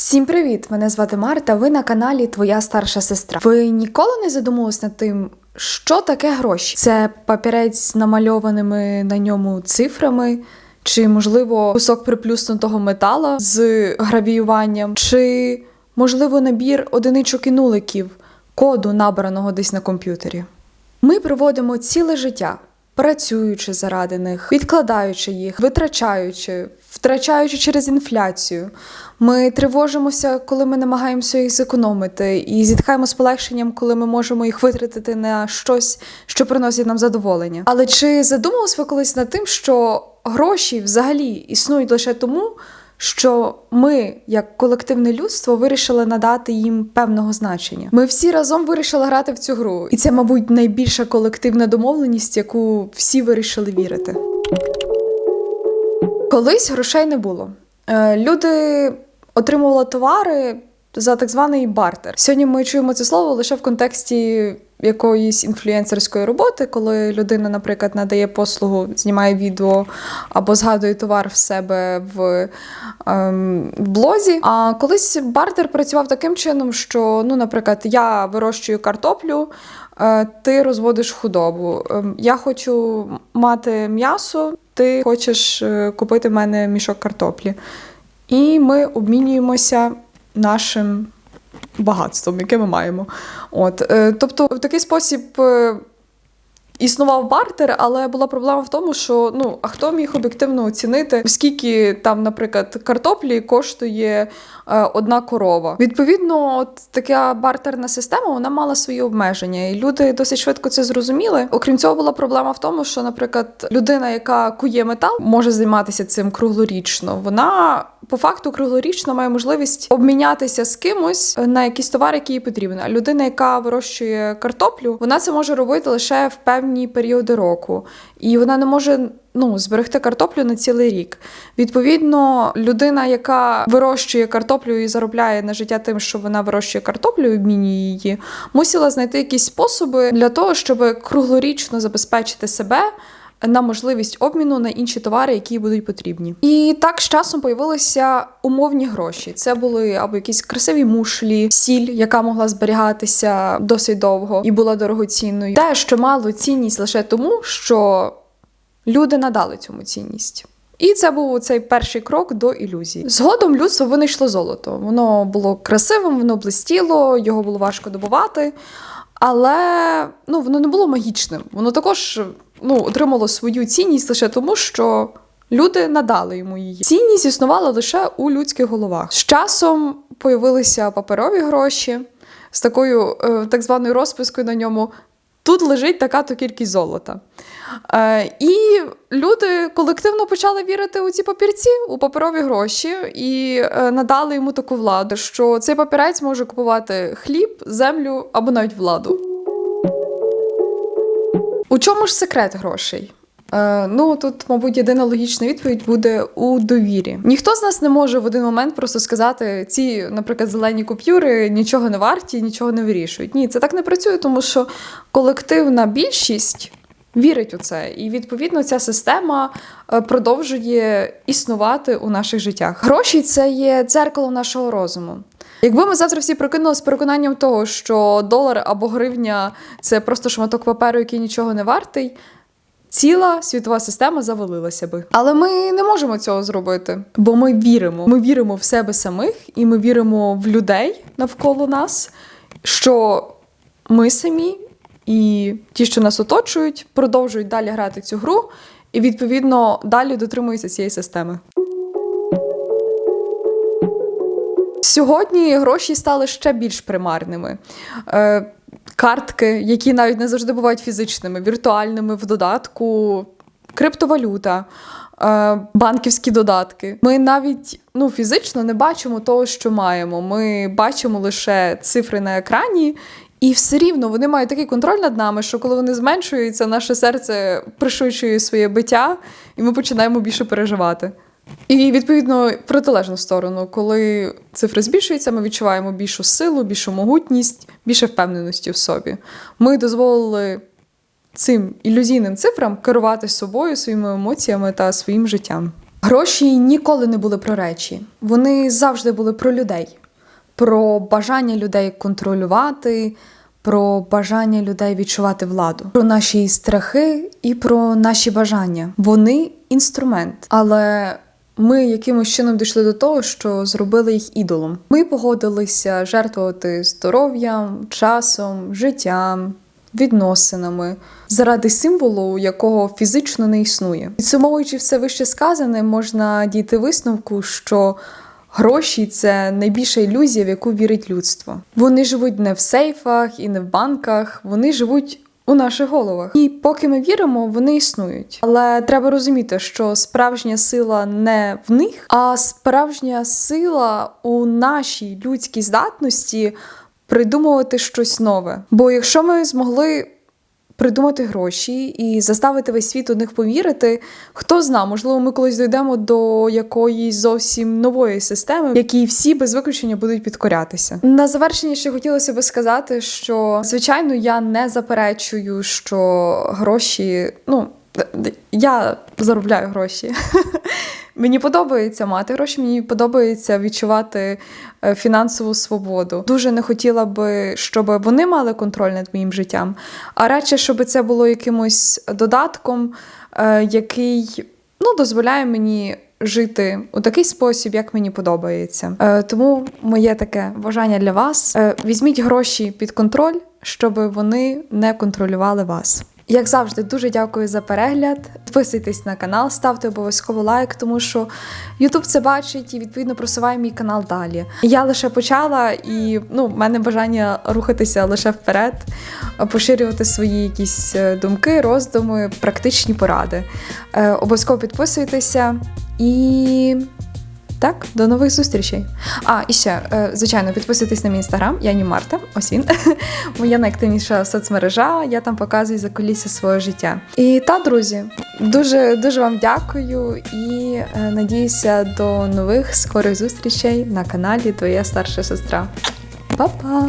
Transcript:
Всім привіт! Мене звати Марта. Ви на каналі Твоя старша сестра. Ви ніколи не задумувались над тим, що таке гроші? Це папірець з намальованими на ньому цифрами, чи, можливо, кусок приплюснутого метала з гравіюванням, чи, можливо, набір одиничок і нуликів, коду, набраного десь на комп'ютері. Ми проводимо ціле життя, працюючи заради них, відкладаючи їх, витрачаючи, втрачаючи через інфляцію. Ми тривожимося, коли ми намагаємося їх зекономити, і зітхаємо з полегшенням, коли ми можемо їх витратити на щось, що приносить нам задоволення. Але чи задумувались ви колись над тим, що гроші взагалі існують лише тому, що ми, як колективне людство, вирішили надати їм певного значення. Ми всі разом вирішили грати в цю гру, і це, мабуть, найбільша колективна домовленість, яку всі вирішили вірити. Колись грошей не було. Е, Люди отримували товари за так званий бартер. Сьогодні ми чуємо це слово лише в контексті якоїсь інфлюенсерської роботи, коли людина, наприклад, надає послугу, знімає відео або згадує товар в себе в ем, блозі. А колись бартер працював таким чином, що, ну, наприклад, я вирощую картоплю. е, Ти розводиш худобу. Ем, Я хочу мати м'ясо, ти хочеш е, купити в мене мішок картоплі. І ми обмінюємося нашим багатством, яке ми маємо. От, е, тобто, в такий спосіб. Е, Існував бартер, але була проблема в тому, що ну а хто міг об'єктивно оцінити, скільки там, наприклад, картоплі коштує е, одна корова. Відповідно, от така бартерна система вона мала свої обмеження, і люди досить швидко це зрозуміли. Окрім цього, була проблема в тому, що, наприклад, людина, яка кує метал, може займатися цим круглорічно. Вона по факту круглорічно має можливість обмінятися з кимось на якийсь товар, який їй потрібен. А людина, яка вирощує картоплю, вона це може робити лише в певні періоди року, і вона не може. Ну, зберегти картоплю на цілий рік. Відповідно, людина, яка вирощує картоплю і заробляє на життя тим, що вона вирощує картоплю і обмінює її, мусила знайти якісь способи для того, щоб круглорічно забезпечити себе на можливість обміну на інші товари, які будуть потрібні. І так з часом появилися умовні гроші. Це були або якісь красиві мушлі, сіль, яка могла зберігатися досить довго і була дорогоцінною. Те, що мало цінність лише тому, що люди надали цьому цінність. І це був цей перший крок до ілюзії. Згодом людство винайшло золото. Воно було красивим, воно блистіло, його було важко добувати. Але ну, воно не було магічним. Воно також ну, отримало свою цінність лише тому, що люди надали йому її. Цінність існувала лише у людських головах. З часом появилися паперові гроші з такою е, так званою розпискою на ньому. Тут лежить така-то кількість золота. Е, і люди колективно почали вірити у ці папірці, у паперові гроші, і е, надали йому таку владу, що цей папірець може купувати хліб, землю або навіть владу. У чому ж секрет грошей? Е, ну тут, мабуть, єдина логічна відповідь буде у довірі. Ніхто з нас не може в один момент просто сказати, ці, наприклад, зелені купюри нічого не варті, нічого не вирішують. Ні, це так не працює, тому що колективна більшість вірить у це, і відповідно ця система е, продовжує існувати у наших життях. Гроші це є дзеркало нашого розуму. Якби ми завтра всі прокинули з переконанням того, що долар або гривня це просто шматок паперу, який нічого не вартий. Ціла світова система завалилася би. Але ми не можемо цього зробити, бо ми віримо. Ми віримо в себе самих, і ми віримо в людей навколо нас, що ми самі і ті, що нас оточують, продовжують далі грати цю гру, і відповідно далі дотримуються цієї системи. Сьогодні гроші стали ще більш примарними. Е, картки, які навіть не завжди бувають фізичними, віртуальними в додатку, криптовалюта, е, банківські додатки. Ми навіть ну, фізично не бачимо того, що маємо. Ми бачимо лише цифри на екрані. І все рівно вони мають такий контроль над нами, що коли вони зменшуються, наше серце пришвидшує своє биття, і ми починаємо більше переживати. І відповідно протилежну сторону, коли цифри збільшуються, ми відчуваємо більшу силу, більшу могутність, більше впевненості в собі. Ми дозволили цим ілюзійним цифрам керувати собою, своїми емоціями та своїм життям. Гроші ніколи не були про речі, вони завжди були про людей, про бажання людей контролювати, про бажання людей відчувати владу, про наші страхи і про наші бажання. Вони інструмент, але ми якимось чином дійшли до того, що зробили їх ідолом. Ми погодилися жертвувати здоров'ям, часом, життям. Відносинами заради символу, якого фізично не існує, підсумовуючи все вище сказане, можна дійти висновку, що гроші це найбільша ілюзія, в яку вірить людство. Вони живуть не в сейфах і не в банках, вони живуть у наших головах. І поки ми віримо, вони існують. Але треба розуміти, що справжня сила не в них, а справжня сила у нашій людській здатності придумувати щось нове. Бо якщо ми змогли придумати гроші і заставити весь світ у них повірити, хто зна, можливо, ми колись дійдемо до якоїсь зовсім нової системи, якій всі без виключення будуть підкорятися. На завершення ще хотілося би сказати, що звичайно я не заперечую, що гроші, ну. Я заробляю гроші. Мені подобається мати гроші, мені подобається відчувати е, фінансову свободу. Дуже не хотіла би, щоб вони мали контроль над моїм життям, а радше, щоб це було якимось додатком, е, який ну, дозволяє мені жити у такий спосіб, як мені подобається. Е, Тому моє таке бажання для вас: Е, візьміть гроші під контроль, щоб вони не контролювали вас. Як завжди, дуже дякую за перегляд. Підписуйтесь на канал, ставте обов'язково лайк, тому що YouTube це бачить і відповідно просуває мій канал далі. Я лише почала, і ну, в мене бажання рухатися лише вперед, поширювати свої якісь е, думки, роздуми, практичні поради. Е, обов'язково підписуйтеся і. Так, до нових зустрічей. А, і ще, е, звичайно, підписуйтесь на мій інстаграм, я не Марта. Ось він. Моя найактивніша соцмережа. Я там показую за кулісся свого життя. І та, друзі, дуже дуже вам дякую і е, надіюся до нових скорих зустрічей на каналі Твоя старша сестра. Па-па!